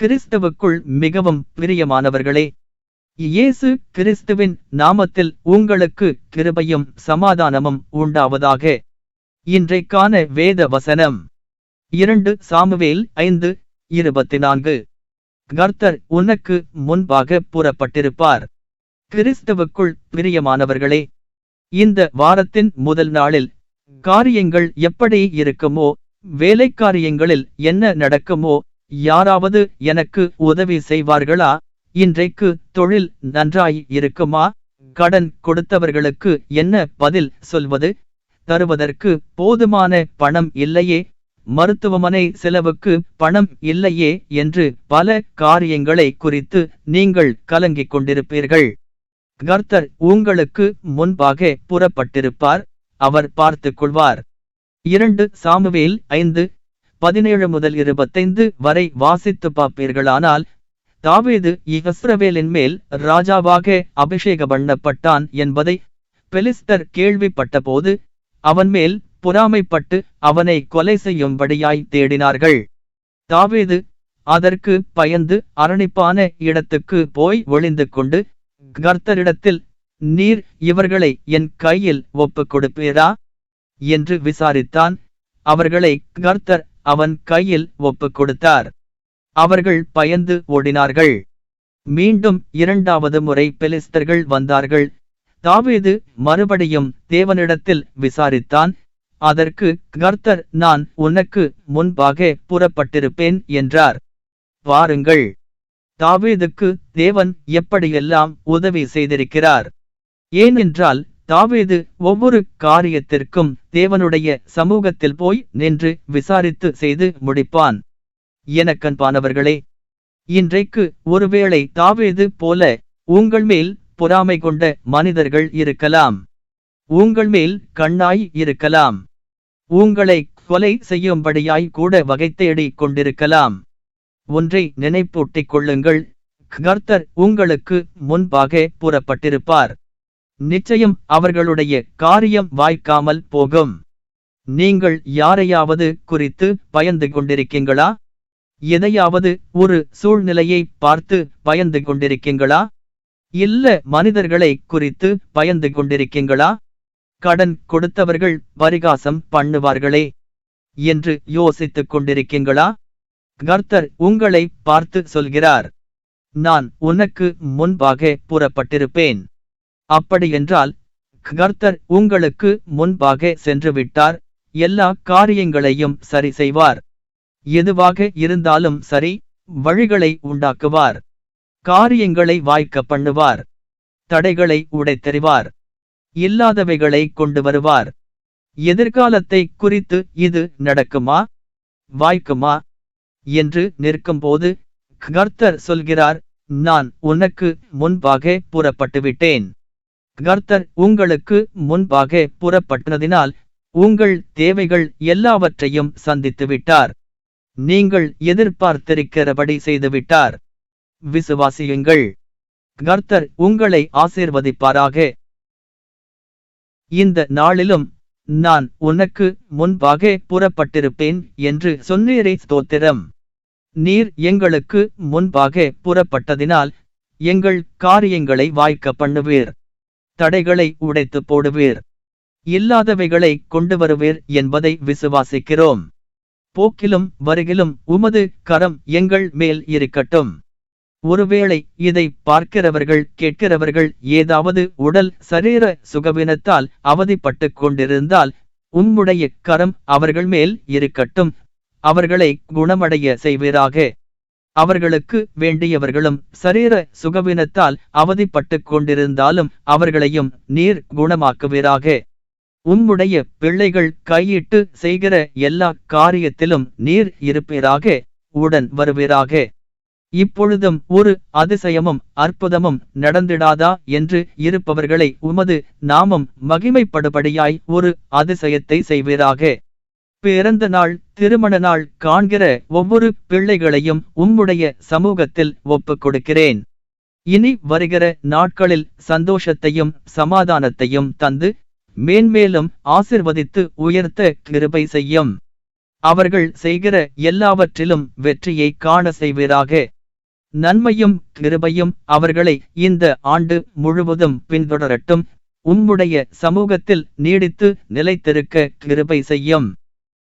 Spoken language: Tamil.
கிறிஸ்தவுக்குள் மிகவும் பிரியமானவர்களே இயேசு கிறிஸ்துவின் நாமத்தில் உங்களுக்கு கிருபையும் சமாதானமும் உண்டாவதாக. இன்றைக்கான வேத வசனம். இரண்டு சாமுவேல் ஐந்து இருபத்தி நான்கு கர்த்தர் உனக்கு முன்பாக புறப்பட்டிருப்பார். கிறிஸ்தவுக்குள் பிரியமானவர்களே இந்த வாரத்தின் முதல் நாளில் காரியங்கள் எப்படி இருக்குமோ வேலைக்காரியங்களில் என்ன நடக்குமோ யாராவது எனக்கு உதவி செய்வார்களா? இன்றைக்கு தொழில் நன்றாய் இருக்குமா? கடன் கொடுத்தவர்களுக்கு என்ன பதில் சொல்வது? தருவதற்கு போதுமான பணம் இல்லையே? மருத்துவமனை செலவுக்கு பணம் இல்லையே? என்று பல காரியங்களை குறித்து நீங்கள் கலங்கிக் கொண்டிருப்பீர்கள். கர்த்தர் உங்களுக்கு முன்பாக புறப்பட்டிருப்பார். அவர் பார்த்துக் கொள்வார். இரண்டு சாமுவேல் ஐந்து பதினேழு முதல் இருபத்தைந்து வரை வாசித்து பார்ப்பீர்களானால் தாவீது இஸ்ரவேலின் மேல் ராஜாவாக அபிஷேக பண்ணப்பட்டான் என்பதை பெலிஸ்தர் கேள்விப்பட்டபோது அவன் மேல் பொறாமைப்பட்டு அவனை கொலை செய்யும்படியாய் தேடினார்கள். தாவீது அதற்கு பயந்து அரணிப்பான இடத்துக்கு போய் ஒளிந்து கொண்டு கர்த்தரிடத்தில் நீர் இவர்களை என் கையில் ஒப்புக் கொடுப்பீரா என்று விசாரித்தான். அவர்களை கர்த்தர் அவன் கையில் ஒப்புக் கொடுத்தார். அவர்கள் பயந்து ஓடினார்கள். மீண்டும் இரண்டாவது முறை பெலிஸ்தர்கள் வந்தார்கள். தாவீது மறுபடியும் தேவனிடத்தில் விசாரித்தான் அதற்கு கர்த்தர் நான் உனக்கு முன்பாக புறப்பட்டிருப்பேன் என்றார். வாருங்கள். தாவீதுக்கு தேவன் எப்படியெல்லாம் உதவி செய்திருக்கிறார்? ஏனென்றால் தாவீது ஒவ்வொரு காரியத்திற்கும் தேவனுடைய சமூகத்தில் போய் நின்று விசாரித்து செய்து முடிப்பான். எனக்கன்பானவர்களே இன்றைக்கு ஒருவேளை தாவீது போல உங்கள் மேல் பொறாமை கொண்ட மனிதர்கள் இருக்கலாம். உங்கள் மேல் கண்ணாய் இருக்கலாம். உங்களை கொலை செய்யும்படியாய் கூட வகை தேடி கொண்டிருக்கலாம். ஒன்றை நினைப்பூட்டிக் கொள்ளுங்கள். கர்த்தர் உங்களுக்கு முன்பாக புறப்பட்டிருப்பார். நிச்சயம் அவர்களுடைய காரியம் வாய்க்காமல் போகும். நீங்கள் யாரையாவது குறித்து பயந்து கொண்டிருக்கீங்களா? எதையாவது ஒரு சூழ்நிலையை பார்த்து பயந்து கொண்டிருக்கீங்களா? இல்ல மனிதர்களை குறித்து பயந்து கொண்டிருக்கீங்களா? கடன் கொடுத்தவர்கள் பரிகாசம் பண்ணுவார்களே என்று யோசித்துக் கொண்டிருக்கீங்களா? கர்த்தர் உங்களை பார்த்து சொல்கிறார். நான் உனக்கு முன்பாக புறப்பட்டிருப்பேன். அப்படியென்றால் கர்த்தர் உங்களுக்கு முன்பாக சென்று விட்டார் எல்லா காரியங்களையும் சரி செய்வார். எதுவாக இருந்தாலும் சரி வழிகளை உண்டாக்குவார். காரியங்களை வாய்க்க பண்ணுவார். தடைகளை உடைத்தெறிவார். இல்லாதவைகளை கொண்டு வருவார். எதிர்காலத்தை குறித்து இது நடக்குமா? வாய்க்குமா? என்று நிற்கும்போது கர்த்தர் சொல்கிறார் நான் உனக்கு முன்பாக புறப்பட்டுவிட்டேன். கர்த்தர் உங்களுக்கு முன்பாக புறப்பட்டதினால் உங்கள் தேவைகள் எல்லாவற்றையும் சந்தித்து விட்டார் நீங்கள் எதிர்பார்த்திருக்கிறபடி செய்துவிட்டார். விசுவாசியுங்கள். கர்த்தர் உங்களை ஆசீர்வதிப்பாராக. இந்த நாளிலும் நான் உனக்கு முன்பாக புறப்பட்டிருப்பேன் என்று சொன்னீரே ஸ்தோத்திரம். நீர் எங்களுக்கு முன்பாக புறப்பட்டதினால் எங்கள் காரியங்களை வாய்க்க பண்ணுவீர். தடைகளை உடைத்து போடுவீர். இல்லாதவைகளை கொண்டு வருவீர் என்பதை விசுவாசிக்கிறோம். போக்கிலும் வருகிலும் உமது கரம் எங்கள் மேல் இருக்கட்டும். ஒருவேளை இதை பார்க்கிறவர்கள் கேட்கிறவர்கள் ஏதாவது உடல் சரீர சுகவினத்தால் அவதிப்பட்டு கொண்டிருந்தால் உம்முடைய கரம் அவர்கள் மேல் இருக்கட்டும். அவர்களை குணமடைய செய்வீராக. அவர்களுக்கு வேண்டியவர்களும் சரீர சுகவினத்தால் அவதிப்பட்டு கொண்டிருந்தாலும் அவர்களையும் நீர் குணமாக்குவீராக. உம்முடைய பிள்ளைகள் கையிட்டு செய்கிற எல்லா காரியத்திலும் நீர் இருப்பீராக உடன் வருவீராக. இப்பொழுதும் ஒரு அதிசயமும் அற்புதமும் நடந்திடாதா என்று இருப்பவர்களை உமது நாமம் மகிமைப்படுபடியாய் ஒரு அதிசயத்தை செய்வீராக. பிறந்த நாள் திருமண நாள் காண்கிற ஒவ்வொரு பிள்ளைகளையும் உம்முடைய சமூகத்தில் ஒப்புக் கொடுக்கிறேன் இனி வருகிற நாட்களில் சந்தோஷத்தையும் சமாதானத்தையும் தந்து மேன்மேலும் ஆசிர்வதித்து உயர்த்த கிருபை செய்யும். அவர்கள் செய்கிற எல்லாவற்றிலும் வெற்றியை காண செய்வீராக. நன்மையும் கிருபையும் அவர்களை இந்த ஆண்டு முழுவதும் பின்தொடரட்டும். உம்முடைய சமூகத்தில் நீடித்து நிலைத்திருக்க கிருபை செய்யும்.